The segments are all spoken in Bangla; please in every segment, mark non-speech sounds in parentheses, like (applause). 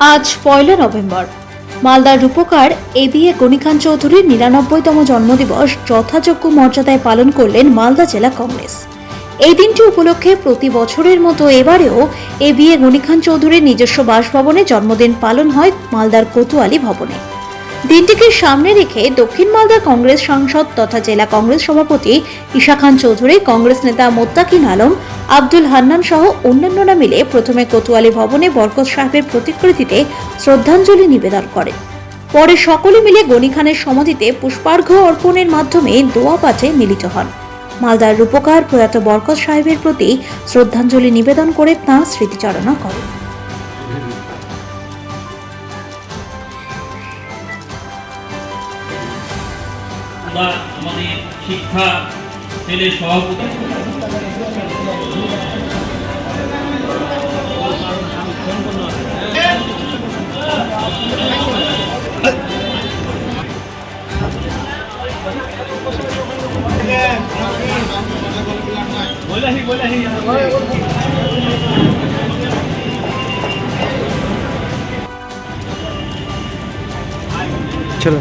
আজ পয়লা নভেম্বর। মালদার রূপকার এ বি এ গণিখান চৌধুরীর নিরানব্বইতম জন্মদিবস যথাযোগ্য মর্যাদায় পালন করলেন মালদা জেলা কংগ্রেস। এই দিনটি উপলক্ষে প্রতি বছরের মতো এবারেও এ বি এ গণিখান চৌধুরীর নিজস্ব বাসভবনে জন্মদিন পালন হয় মালদার কোতোয়ালি ভবনে। দিনটিকে সামনে রেখে দক্ষিণ মালদা কংগ্রেস সাংসদ তথা জেলা কংগ্রেস সভাপতি ঈশা খান চৌধুরী, কংগ্রেস নেতা মোত্তাকিন আলম, আব্দুল হান্নান সহ অন্যান্যরা মিলে প্রথমে কোতোয়ালি ভবনে বরকত সাহেবের প্রতিকৃতিতে শ্রদ্ধাঞ্জলি নিবেদন করেন পরে সকলে মিলে গনি খানের সমাধিতে পুষ্পার্ঘ্য অর্পণের মাধ্যমে দোয়া পাঠে মিলিত হন। মালদার রূপকার প্রয়াত বরকত সাহেবের প্রতি শ্রদ্ধাঞ্জলি নিবেদন করে তাঁর স্মৃতিচারণা করেন। বা আমাদের শিক্ষা সেলের সভাপতি চলো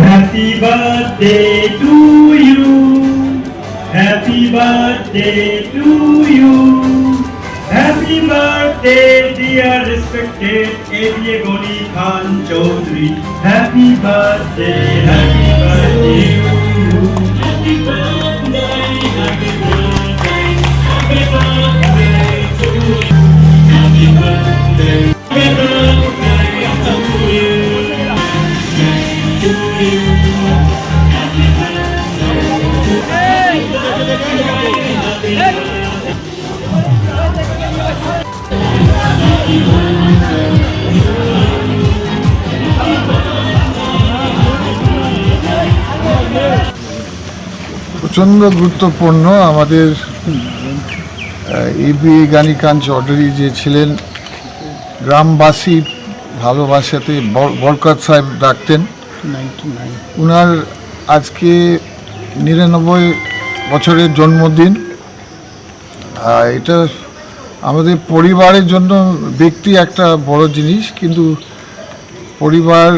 Happy birthday to you. Happy birthday to you. Happy birthday, dear respected A.B.A. Goni Khan Chaudhary. Happy birthday, happy birthday প্রচণ্ড গুরুত্বপূর্ণ আমাদের এবি গানিকান চৌধুরী যে ছিলেন গ্রামবাসী ভালোবাসাতে বর- বরকত সাহেব ডাকতেন। উনার আজকে নিরানব্বই বছরের জন্মদিন। এটা আমাদের পরিবারের জন্য ব্যক্তি একটা বড় জিনিস, কিন্তু পরিবার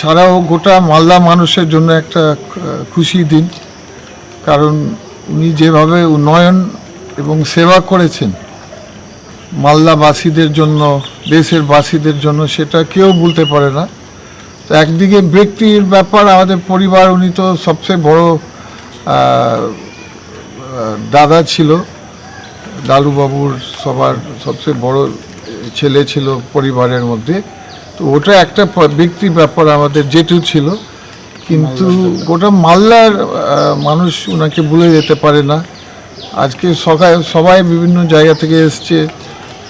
ছাড়াও গোটা মালদা মানুষের জন্য একটা খুশি দিন। কারণ উনি যেভাবে উন্নয়ন এবং সেবা করেছেন, মালদাবাসীদের জন্য দেশের বাসীদের জন্য, সেটা কেউ বলতে পারে না। তো একদিকে ব্যক্তির ব্যাপার, আমাদের পরিবার, উনি তো সবচেয়ে বড় দাদা ছিল। লালুবাবুর সবার সবচেয়ে বড় ছেলে ছিল পরিবারের মধ্যে। তো ওটা একটা ব্যক্তির ব্যাপার আমাদের জেঠু ছিল। কিন্তু গোটা মালদার আহ, মানুষ ওনাকে ভুলে যেতে পারে না। আজকে সবাই সবাই বিভিন্ন জায়গা থেকে এসছে।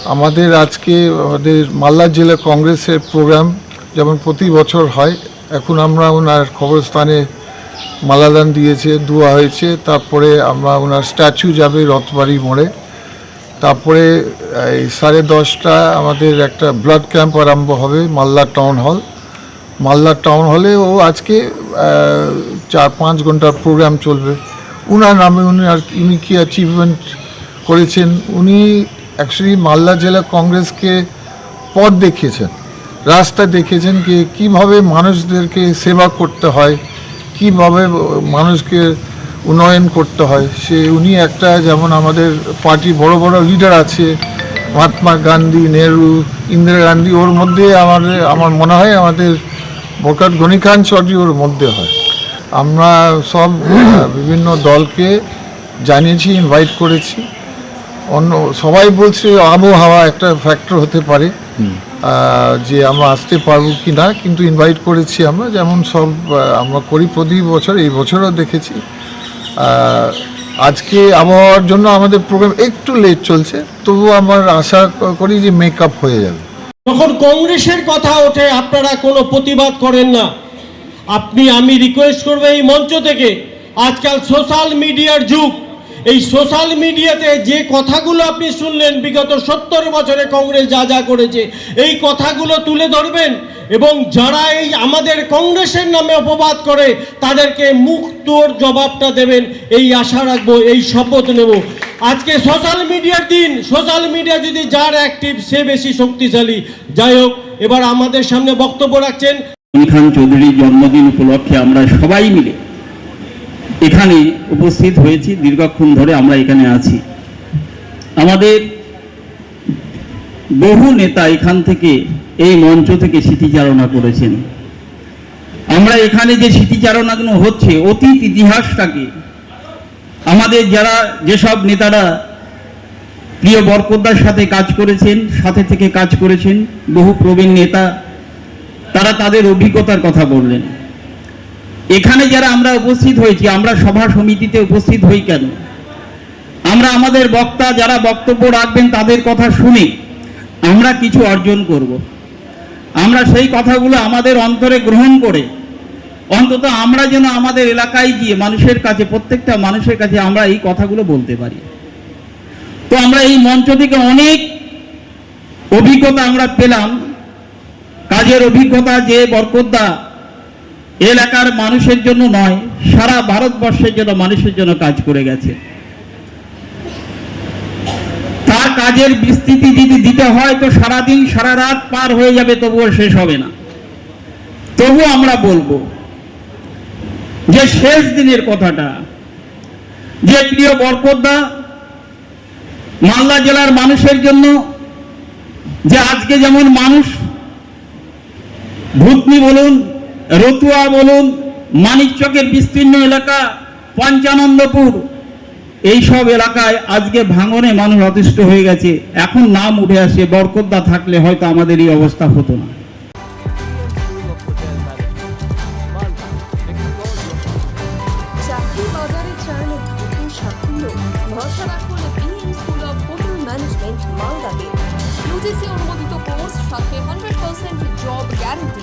আমাদের আজকে আমাদের মালদা জেলা কংগ্রেসের প্রোগ্রাম যেমন প্রতি বছর হয় এখন আমরা ওনার খবরস্থানে মালাদান দিয়েছে দোয়া হয়েছে। তারপরে আমরা ওনার স্ট্যাচু যাবে রথবাড়ি মোড়ে। তারপরে, এই সাড়ে দশটা আমাদের একটা ব্লাড ক্যাম্প আরম্ভ হবে Malda town hall. Malda town হলে ও আজকে চার পাঁচ ঘণ্টার প্রোগ্রাম চলবে। উনার নামে উনি আর উনি কী অ্যাচিভমেন্ট করেছেন? উনি অ্যাকচুয়ালি মালদা জেলা কংগ্রেসকে পথ দেখিয়েছেন, রাস্তা দেখিয়েছেন কি কীভাবে মানুষদেরকে সেবা করতে হয়, কীভাবে মানুষকে উন্নয়ন করতে হয়। সে উনি একটা যেমন আমাদের পার্টি বড় বড় লিডার আছে মহাত্মা গান্ধী নেহরু ইন্দিরা গান্ধী ওর মধ্যে আমাদের আমার মনে হয় আমাদের বরকত গনি খান চৌধুরী ওর মধ্যে হয়। আমরা সব (clears throat) বিভিন্ন দলকে জানিয়েছি ইনভাইট করেছি। অন্য সবাই বলছে আবহাওয়া একটা ফ্যাক্টর হতে পারে যে আমরা আসতে পারব কি না কিন্তু ইনভাইট করেছি আমরা। যেমন সব আমরা করি প্রতি বছর এই বছরও দেখেছি। আজকে আবহাওয়ার জন্য আমাদের প্রোগ্রাম একটু লেট চলছে তবু আমার আশা করি যে মেকআপ হয়ে যাবে। যখন কংগ্রেসের কথা ওঠে, আপনারা কোনো প্রতিবাদ করেন না। আপনি, আমি রিকোয়েস্ট করব এই মঞ্চ থেকে, আজকাল সোশ্যাল মিডিয়ার যুগ। এই সোশ্যাল মিডিয়াতে যে কথাগুলো আপনি শুনলেন, বিগত সত্তর বছরে কংগ্রেস যা যা করেছে, এই কথাগুলো তুলে ধরবেন এবং যারা এই আমাদের কংগ্রেসের নামে অপবাদ করে, তাদেরকে মুক্তোর জবাবটা দেবেন। এই আশা রাখব, এই শপথ নেব। আজকে সোশ্যাল মিডিয়ার দিন। সোশ্যাল মিডিয়া যদি যার অ্যাক্টিভ, সে বেশি শক্তিশালী। যাই হোক, এবার আমাদের সামনে বক্তব্য রাখছেন। খান চৌধুরীর জন্মদিন উপলক্ষে আমরা সবাই মিলে এখানে উপস্থিত হয়েছি, দীর্ঘক্ষণ ধরে আমরা এখানে আছি। আমাদের বহু নেতা এখান থেকে এই মঞ্চ থেকে স্মৃতিচারণা করেছেন। আমরা এখানে যে স্মৃতিচারণাগুলো হচ্ছে, অতীত ইতিহাসটাকে, আমাদের যারা যেসব নেতারা প্রিয় বরকদ্দার সাথে কাজ করেছেন, সাথে থেকে কাজ করেছেন, বহু প্রবীণ নেতা, তারা তাদের অভিজ্ঞতার কথা বললেন। এখানে যারা আমরা উপস্থিত হয়েছি, আমরা সভা সমিতিতে উপস্থিত হই কেন? আমরা আমাদের বক্তা যারা বক্তব্য রাখবেন, তাদের কথা শুনে আমরা কিছু অর্জন করব। আমরা সেই কথাগুলো আমাদের অন্তরে গ্রহণ করে, অন্তত আমরা যেন আমাদের এলাকায় গিয়ে মানুষের কাছে, প্রত্যেকটা মানুষের কাছে আমরা এই কথাগুলো বলতে পারি। তো আমরা এই মঞ্চ থেকে অনেক অভিজ্ঞতা আমরা পেলাম। কাজের অভিজ্ঞতা যে বরকদ্দা এলাকার মানুষের জন্য নয়, সারা ভারতবর্ষের জন্য মানুষের জন্য কাজ করে গেছে। তার কাজের বিস্তৃতি যদি দিতে হয়, তো সারাদিন, সারা রাত পার হয়ে যাবে, তবুও শেষ হবে না। তবু আমরা বলব যে শেষ দিনের কথাটা, যে প্রিয় বরকদ্দা মালদা জেলার মানুষের জন্য যে আজকে যেমন মানুষ, ভূতনি বলুন রতুয়া বলুন, মানিকচকের বিস্তীর্ণ এলাকা, পঞ্চানন্দপুর। এই সব এলাকায় আজকে ভাঙনে মানুষ অতিষ্ঠ হয়ে গেছে। এখন নাম উঠে আসে বরকদ্দা থাকলে হয়তো আমাদের এই অবস্থা হতো না। অনুমোদিত কোর্স সাথে hundred percent job guarantee